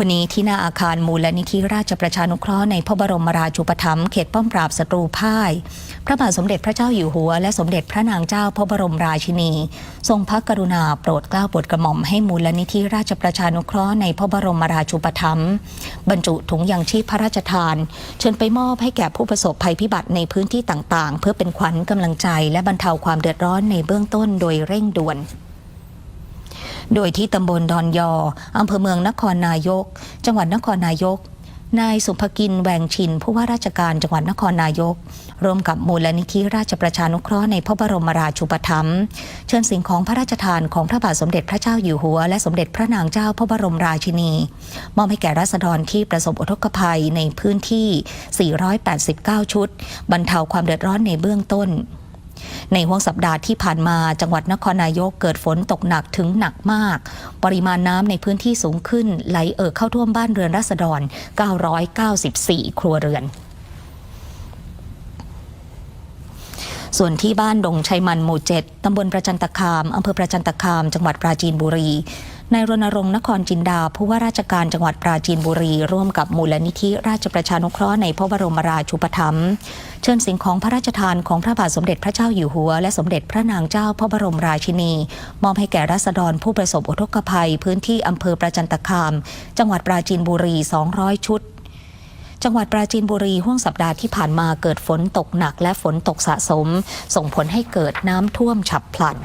วันนี้ที่หน้าอาคารมูลนิธิราชประชานุเคราะห์ในพระบรมราชูปถัมภ์เขตป้อมปราบศัตรูพ่าย พระบาทสมเด็จพระเจ้าอยู่หัว และสมเด็จพระนางเจ้าพระบรมราชินี ทรงพระกรุณาโปรดเกล้าโปรดกระหม่อมให้มูลนิธิราชประชานุเคราะห์ในพระบรมราชูปถัมภ์บรรจุถุงยางชีพพระราชทาน เชิญไปมอบให้แก่ผู้ประสบภัยพิบัติในพื้นที่ต่างๆ เพื่อเป็นขวัญกำลังใจ และบรรเทาความเดือดร้อนในเบื้องต้นโดยเร่งด่วน โดยที่ตำบลดอนยออำเภอเมืองนครนายก จังหวัดนครนายก นายสุภกินแวงชิน ผู้ว่าราชการจังหวัดนครนายก ร่วมกับมูลนิธิราชประชานุเคราะห์ในพระบรมราชูปถัมภ์เชิญสิ่งของพระราชทานของพระบาทสมเด็จพระเจ้าอยู่หัว และสมเด็จพระนางเจ้าพระบรมราชินี มอบให้แก่ราษฎรที่ประสบอุทกภัยในพื้นที่ 489 ชุด บรรเทาความเดือดร้อนในเบื้องต้น ในห่วงสัปดาห์ที่ผ่านมาจังหวัดนครนายกเกิดฝนตกหนักถึงหนักมาก ปริมาณน้ำในพื้นที่สูงขึ้นไหลเอ่อเข้าท่วมบ้านเรือนราษฎร 994 ครัวเรือนส่วนที่บ้านดงชัยมันหมู่เจ็ดตำบลประจันตคาม อำเภอประจันตคาม จังหวัดปราจีนบุรี นายรณรงค์นครจินดา ผู้ว่าราชการจังหวัดปราจีนบุรี ร่วมกับมูลนิธิราชประชานุเคราะห์ในพระบรมราชูปถัมภ์เชิญสิ่งของพระราชทานของพระบาทสมเด็จพระเจ้าอยู่หัว และสมเด็จพระนางเจ้าพระบรมราชินี มอบให้แก่ราษฎรผู้ประสบอุทกภัย พื้นที่อำเภอประจันตคาม จังหวัดปราจีนบุรี 200 ชุดจังหวัดปราจีนบุรีห่วงสัปดาห์ที่ผ่านมาเกิดฝนตกหนักและฝนตกสะสม ส่งผลให้เกิดน้ำท่วมฉับพลัน